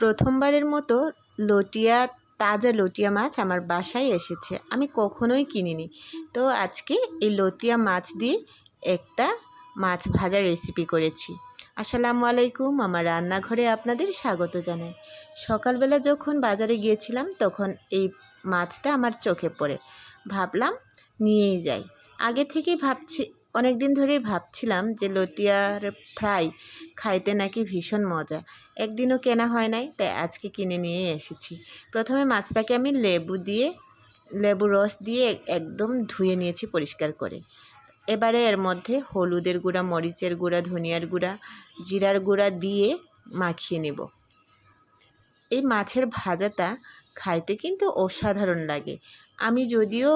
প্রথমবারের মতো লটিয়া, তাজা লটিয়া মাছ আমার বাসায় এসেছে। আমি কখনোই কিনিনি। তো আজকে এই লটিয়া মাছ দিয়ে একটা মাছ ভাজা রেসিপি করেছি। আসসালামু আলাইকুম। আমার রান্নাঘরে আপনাদের স্বাগত জানাই। সকালবেলা যখন বাজারে গিয়েছিলাম, তখন এই মাছটা আমার চোখে পড়ে। ভাবলাম নিয়েই যাই। আগে থেকেই ভাবছি অনেক দিন ধরেই ভাবছিলাম যে লটিয়ার ফ্রাই খাইতে নাকি ভীষণ মজা। একদিনও কেনা হয় নাই, তাই আজকে কিনে নিয়ে এসেছি। প্রথমে মাছটাকে আমি লেবু দিয়ে, লেবু রস দিয়ে একদম ধুয়ে নিয়েছি পরিষ্কার করে। এবারে এর মধ্যে হলুদের গুঁড়া, মরিচের গুঁড়া, ধনিয়ার গুঁড়া, জিরার গুঁড়া দিয়ে মাখিয়ে নেব। এই মাছের ভাজাটা খাইতে কিন্তু অসাধারণ লাগে। আমি যদিও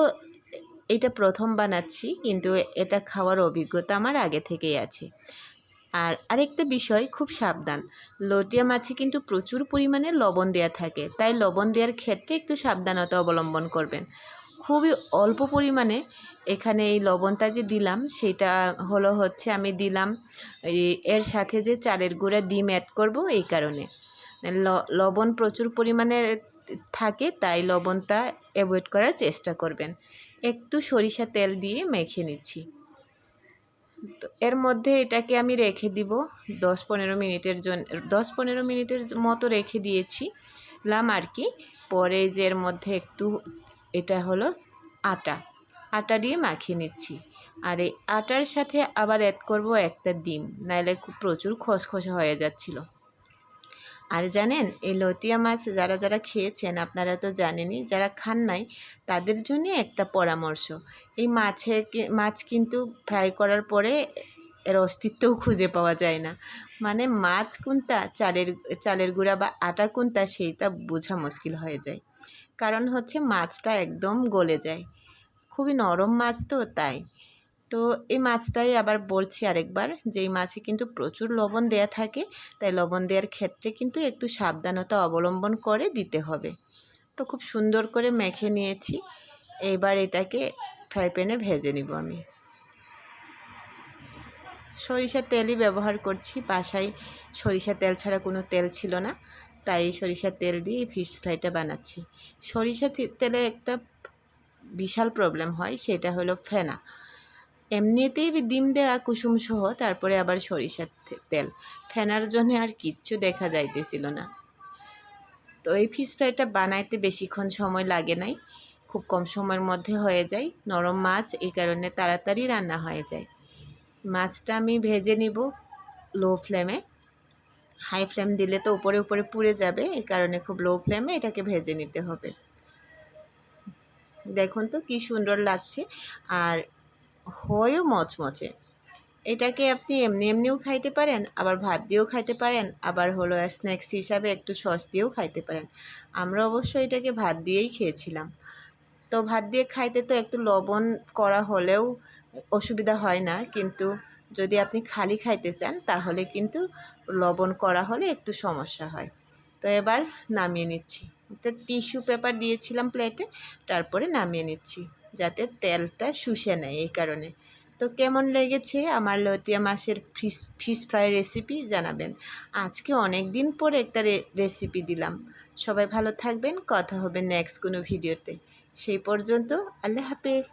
এটা প্রথম বানাচ্ছি, কিন্তু এটা খাওয়ার অভিজ্ঞতা আমার আগে থেকেই আছে। আর আরেকটা বিষয়, খুব সাবধান। লটিয়া মাছে কিন্তু প্রচুর পরিমাণে লবণ দেওয়া থাকে, তাই লবণ দেওয়ার ক্ষেত্রে একটু সাবধানতা অবলম্বন করবেন। খুবই অল্প পরিমাণে এখানে এই লবণটা যে দিলাম, সেটা হলো হচ্ছে আমি দিলাম এর সাথে যে চালের গুঁড়া ডিম অ্যাড করব, এই কারণে। লবণ প্রচুর পরিমাণে থাকে, তাই লবণটা অ্যাভয়েড করার চেষ্টা করবেন। একটু সরিষা তেল দিয়ে মেখে নিচ্ছি। তো এর মধ্যে এটাকে আমি রেখে দিব দশ পনেরো মিনিটের জন্য দশ পনেরো মিনিটের মতো রেখে দিয়েছি লাম আর কি। পরে যে এর মধ্যে একটু এটা হলো আটা আটা দিয়ে মাখিয়ে নিচ্ছি। আর এই আটার সাথে আবার অ্যাড করব একটা ডিম নাহলে খুব প্রচুর খসখসে হয়ে যাচ্ছিল। আর জানেন, এই লটিয়া মাছ যারা যারা খেয়েছেন, আপনারা তো জানেনই, যারা খান নাই, তাদের জন্য একটা পরামর্শ। এই মাছের মাছ কিন্তু ফ্রাই করার পরে এর অস্তিত্বও খুঁজে পাওয়া যায় না। মানে মাছ কোনটা, চালের চালের গুঁড়া বা আটা কোনটা, সেইটা বোঝা মুশকিল হয়ে যায়। কারণ হচ্ছে মাছটা একদম গলে যায়। খুবই নরম মাছ তো, তাই। তো এই মাছটাই আবার বলছি আরেকবার যে এই মাছে কিন্তু প্রচুর লবণ দেয়া থাকে, তাই লবণ দেওয়ার ক্ষেত্রে কিন্তু একটু সাবধানতা অবলম্বন করে দিতে হবে। তো খুব সুন্দর করে মেখে নিয়েছি এইবার এটাকে ফ্রাই প্যানে ভেজে নিব আমি। সরিষার তেলই ব্যবহার করছি, বাসায় সরিষা তেল ছাড়া কোনো তেল ছিল না, তাই সরিষার তেল দিয়ে ফিশ ফ্রাইটা বানাচ্ছি। সরিষা তেলে একটা বিশাল প্রবলেম হয়, সেটা হলো ফেনা। এমনিতেই ডিম দেওয়া কুসুম সহ তারপরে আবার সরিষার তেল। ফেনার জন্য আর কিচ্ছু দেখা যাইতেছিল না। তো এই ফিশ ফ্রাইটা বানাইতে বেশিক্ষণ সময় লাগে নাই। খুব কম সময়ের মধ্যে হয়ে যায়। নরম মাছ, এই কারণে তাড়াতাড়ি রান্না হয়ে যায়। মাছটা আমি ভেজে নিব লো ফ্লেমে হাই ফ্লেম দিলে তো উপরে উপরে পুড়ে যাবে, এই কারণে খুব লো ফ্লেমে এটাকে ভেজে নিতে হবে। দেখুন তো কি সুন্দর লাগছে। আর হয়েও মচমচে। এটাকে আপনি এমনি এমনিও খাইতে পারেন, আবার ভাত দিয়েও খাইতে পারেন, আবার হলো স্ন্যাক্স হিসাবে একটু সস দিয়েও খাইতে পারেন। আমরা অবশ্য এটাকে ভাত দিয়েই খেয়েছিলাম। তো ভাত দিয়ে খাইতে তো একটু লবণ করা হলেও অসুবিধা হয় না, কিন্তু যদি আপনি খালি খাইতে চান, তাহলে কিন্তু লবণ করা হলে একটু সমস্যা হয়। তো এবার নামিয়ে নিচ্ছি। টিস্যু পেপার দিয়েছিলাম প্লেটে, তারপরে নামিয়ে নিচ্ছি। যাতে তেলটা শুষে নেয় এই কারণে। তো কেমন লেগেছে আমার লতিয়া মাছের ফিস ফিস ফ্রাই রেসিপি জানাবেন। আজকে অনেক দিন পরে একটা রেসিপি দিলাম। সবাই ভালো থাকবেন, কথা হবে নেক্সট কোনো ভিডিওতে। সেই পর্যন্ত আল্লাহ হাফেজ।